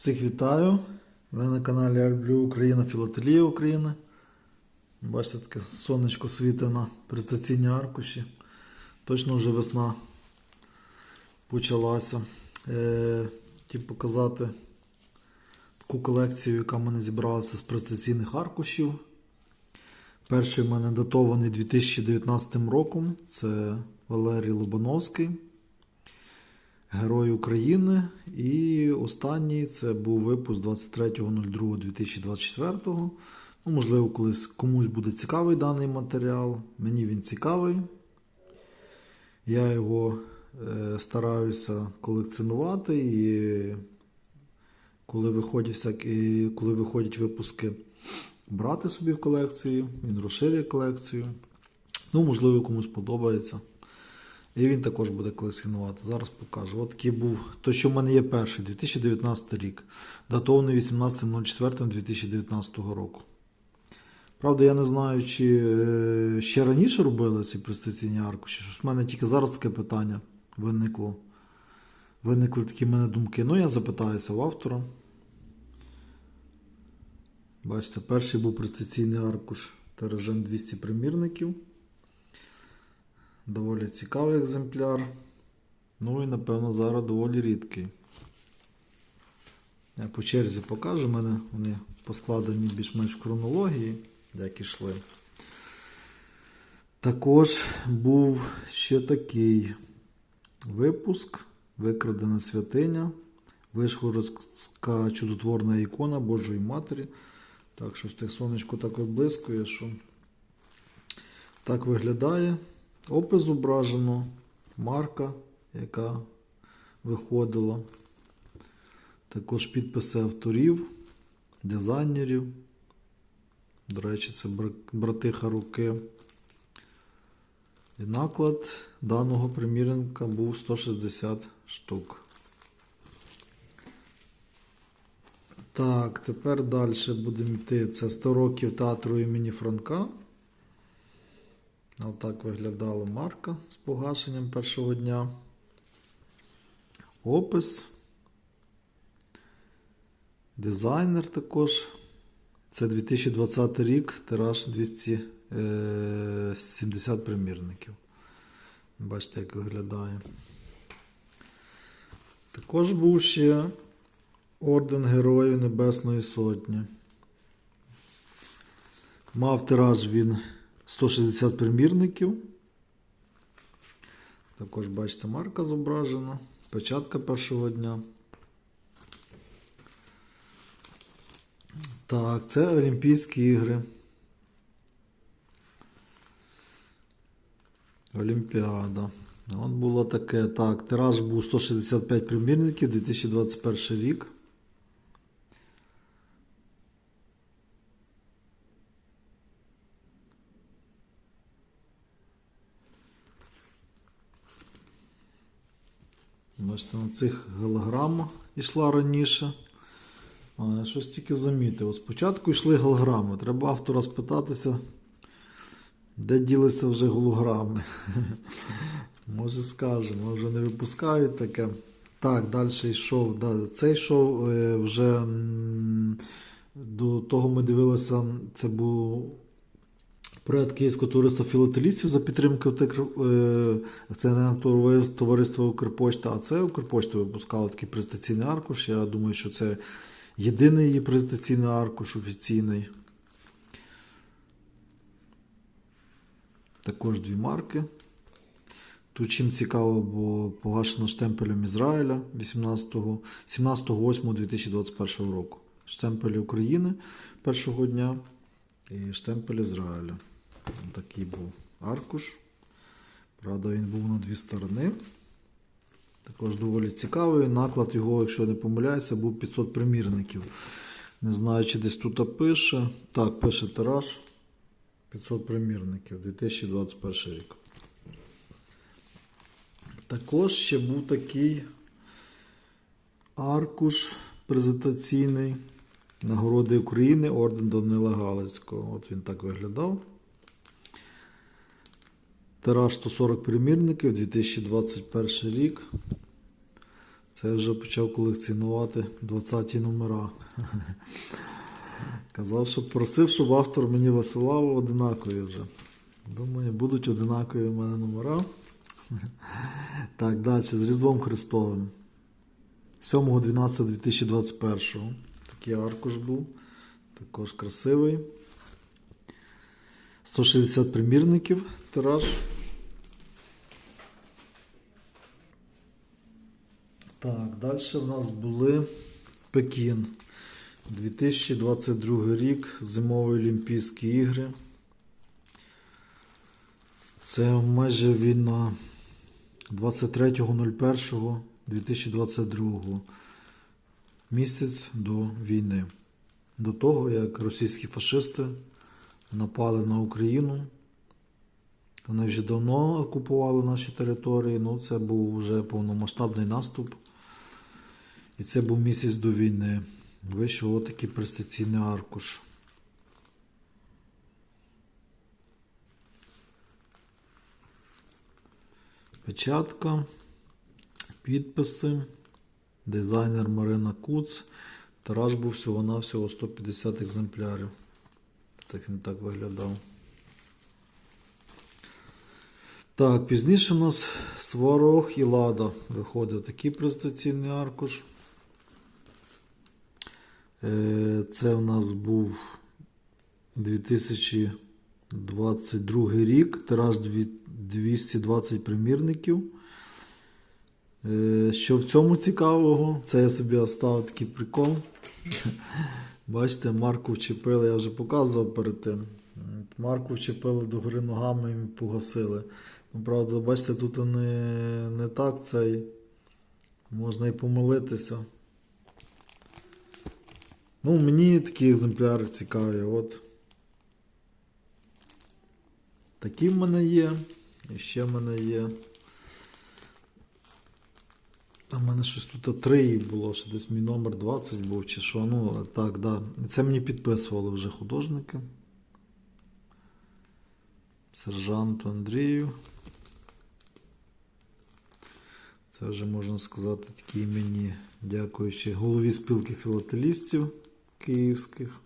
Всіх вітаю! Ви на каналі Альблю Україна, Філателія України. Бачите, таке сонечко світить на презентаційні аркуші. Точно вже весна почалася. Е, хотів показати таку колекцію, яка в мене зібралася з презентаційних аркушів. Перший в мене датований 2019 роком. Це Валерій Лобановський. Герой України. І останній це був випуск 23.02.2024. Ну, можливо, колись комусь буде цікавий даний матеріал. Мені він цікавий. Я його е, стараюся колекціонувати і коли виходять, всякі, коли виходять випуски, брати собі в колекцію, він розширює колекцію. Ну, можливо, комусь подобається. І він також буде колекціонувати. Зараз покажу. От такий був, то, що в мене є перший, 2019 рік, датований 18.04.2019 року. Правда, я не знаю, чи е, ще раніше робили ці презентаційні аркуші. Щось в мене тільки зараз таке питання виникло. Виникли такі в мене думки. Ну, я запитаюся в автора. Бачите, перший був презентаційний аркуш тиражем 200 примірників. Доволі цікавий екземпляр. Ну і, напевно, зараз доволі рідкий. Я по черзі покажу, У мене вони поскладені більш-менш в хронології, як ішли. Також був ще такий випуск. Викрадена святиня. Вишгородська чудотворна ікона Божої Матері. Так, щось те сонечко так виблискує, що так виглядає. Опис зображено, марка, яка виходила. Також підписи авторів, дизайнерів. До речі, це братиха руки. І наклад даного примірника був 160 штук. Так, тепер далі будемо йти. Це 100 років театру імені Франка. Отак виглядала марка з погашенням першого дня. Опис. Дизайнер також. Це 2020 рік, тираж 270 примірників. Бачите, як виглядає. Також був ще Орден Героїв Небесної Сотні. Мав тираж він 160 примірників. Також, бачите, марка зображена. Печатка першого дня. Так, це Олімпійські ігри. Олімпіада. От було таке. Так, тираж був 165 примірників 2021 рік. Бачите, на цих голограмах йшла раніше. Я щось тільки замітив. Спочатку йшли голограми. Треба автора спитатися, де ділися вже голограми. Може скаже, може не випускають таке. Так, далі йшов. Да, Цей йшов е, вже до того ми дивилися, це був проект Київського товариства філателістів за підтримки акціонерного товариства Укрпошта, а це Укрпошта випускала такий презентаційний аркуш. Я думаю, що це єдиний її презентаційний аркуш офіційний. Також дві марки. Тут чим цікаво, бо погашено штемпелем Ізраїля 17.08.2021 року. Штемпель України першого дня і штемпель Ізраїля. Такий був аркуш. Правда, він був на дві сторони. Також доволі цікавий. Наклад його, якщо не помиляюся, був 500 примірників. Не знаю, чи десь тут пише. Так, пише тираж 500 примірників 2021 рік. Також ще був такий аркуш презентаційний нагороди України орден Данила Галицького. От він так виглядав. Тираж 140 примірників 2021 рік. Це я вже почав колекціонувати 20-ті номера. Казав, що просив, щоб автор мені висилав одинакові вже. Думаю, будуть одинакові в мене номера. Так, далі, з Різдвом Христовим. 7.12.2021. Такий аркуш був. Також красивий. 160 примірників тираж. Так, далі в нас були Пекін. 2022 рік, Зимові Олімпійські ігри. Це майже він на 23.01.2022 місяць до війни. До того, як російські фашисти напали на Україну. Вони вже давно окупували наші території, ну це був вже повномасштабний наступ. І це був місяць до війни. Вийшов отакий престаційний аркуш. Печатка, підписи, дизайнер Марина Куц. Тираж був всього-навсього 150 екземплярів. Так він так виглядав. Так, пізніше у нас Сварог і Лада виходив такий презентаційний аркуш. Е, Це у нас був 2022 рік, тираж 220 примірників. Е, Що в цьому цікавого? Це я собі оставив такий прикол. Бачите, Марку вчепили, я вже показував перед тим. Марку вчепили до гори ногами і погасили. Ну, правда, бачите, тут не, не так цей. Можна і помилитися. Ну, мені такі екземпляри цікаві. От. Такі в мене є. І ще в мене є. В мене щось тут три було, що десь мій номер 20 був чи що. Ну, так, да. Це мені підписували вже художники. Сержанту Андрію. Це вже можна сказати такі імені, дякуючи голові спілки філателістів київських.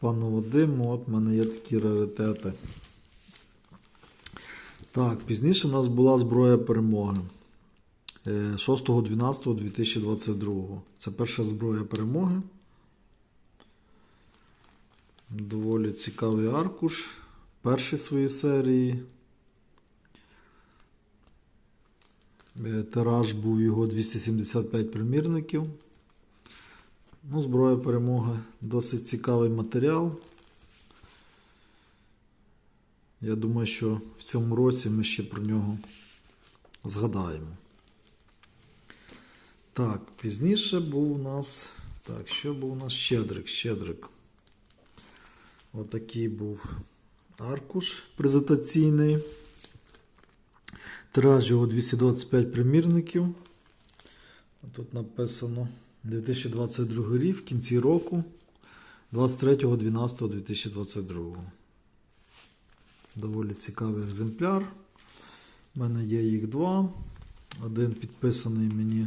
Пану Вадиму, от в мене є такі раритети. Так, пізніше у нас була зброя перемоги. Е, 6.12.2022. Це перша зброя перемоги. Доволі цікавий аркуш. Перший своєї серії. Е, Тираж був його 275 примірників. Ну, зброя перемоги досить цікавий матеріал. Я думаю, що в цьому році ми ще про нього згадаємо. Так, пізніше був у нас. Так, що був у нас? Щедрик, Щедрик. Отакий був аркуш презентаційний. Тираж його 225 примірників. Тут написано 2022 рік в кінці року 23.12.2022. Доволі цікавий екземпляр. У мене є їх два. Один підписаний мені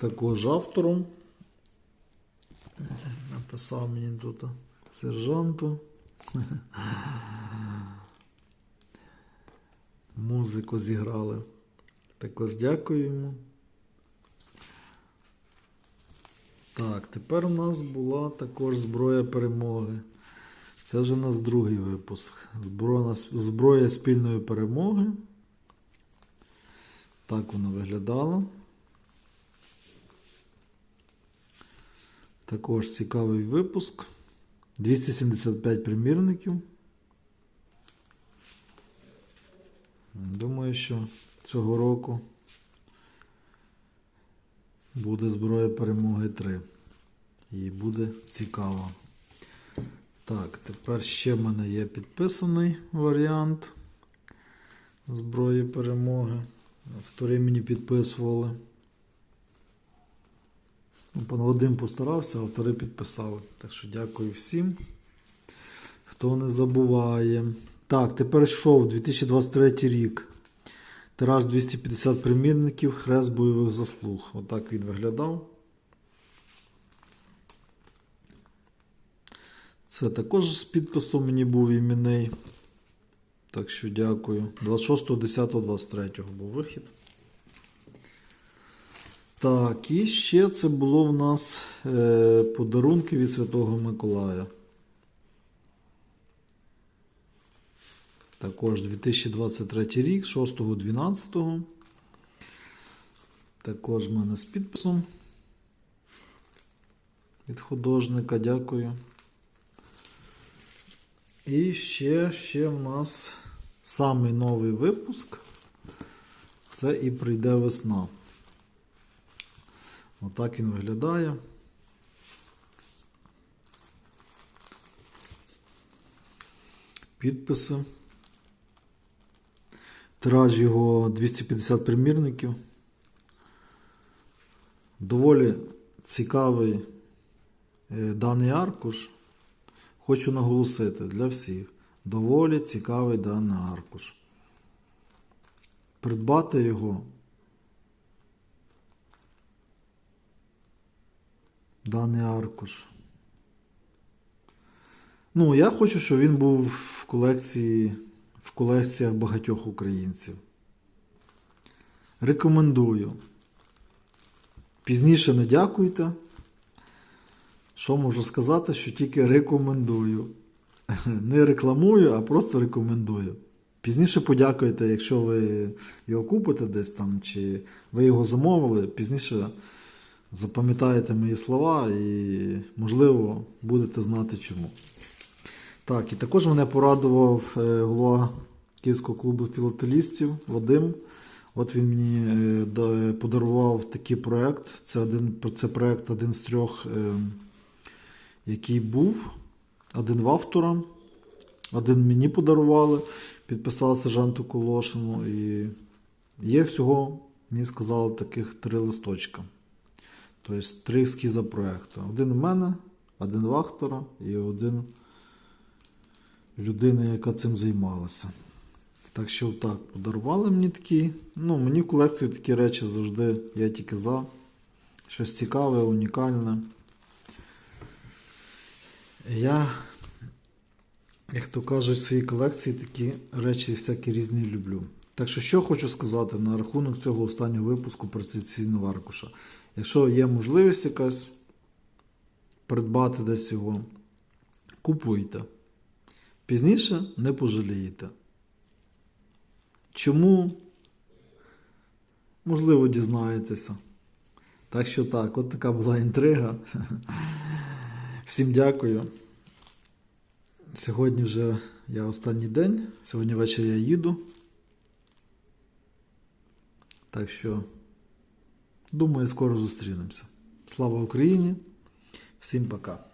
також автором. Написав мені тут сержанту. Музику зіграли. Також дякую йому. Так, тепер у нас була також зброя перемоги. Це вже у нас другий випуск. Зброя, зброя спільної перемоги. Так вона виглядала. Також цікавий випуск. 275 примірників. Думаю, що цього року буде зброя перемоги 3. І буде цікаво. Так, тепер ще в мене є підписаний варіант зброї перемоги. Автори мені підписували. Ну, Пан Вадим постарався, автори підписали. Так що дякую всім, хто не забуває. Так, тепер йшов 2023 рік. Тираж 250 примірників, хрест бойових заслуг. Отак він виглядав. Це також з підписом мені був іменний. Так що дякую. 26.10.23 був вихід. Так, і ще це було в нас е, подарунки від Святого Миколая. Також 2023 рік, 6.12. Також в мене з підписом від художника. Дякую. І ще, ще в нас самий новий випуск. Це і прийде весна. Отак він виглядає. Підписи. Тираж його 250 примірників. Доволі цікавий е, даний аркуш. Хочу наголосити для всіх. Доволі цікавий даний аркуш. Придбати його. Даний аркуш. Ну, я хочу, щоб він був в колекції, в колекціях багатьох українців. Рекомендую. Пізніше не дякуйте. Що можу сказати, що тільки рекомендую. Не рекламую, а просто рекомендую. Пізніше подякуйте, якщо ви його купите десь там, чи ви його замовили, пізніше запам'ятаєте мої слова і, можливо, будете знати чому. Так, і також мене порадував е, голова Київського клубу філателістів Вадим. От він мені е, подарував такий проект. Це, це проект один з трьох, е, який був. Один в автора, один мені подарували, підписали сержанту Колошину. І є всього, мені сказали, таких три листочка. Тобто три ескіза проекту. Один в мене, один в автора і один людини, яка цим займалася. Так що так, подарували мені такі. Ну, мені в колекцію такі речі завжди я тільки за. Щось цікаве, унікальне. Я, як то кажуть, в своїй колекції такі речі всякі різні люблю. Так що, що хочу сказати на рахунок цього останнього випуску презентаційного аркуша. Якщо є можливість якась придбати десь його, купуйте. Пізніше не пожалієте. Чому? Можливо, дізнаєтеся. Так що так, от така була інтрига. Всім дякую. Сьогодні вже я останній день. Сьогодні ввечері я їду. Так що, думаю, скоро зустрінемося. Слава Україні! Всім пока!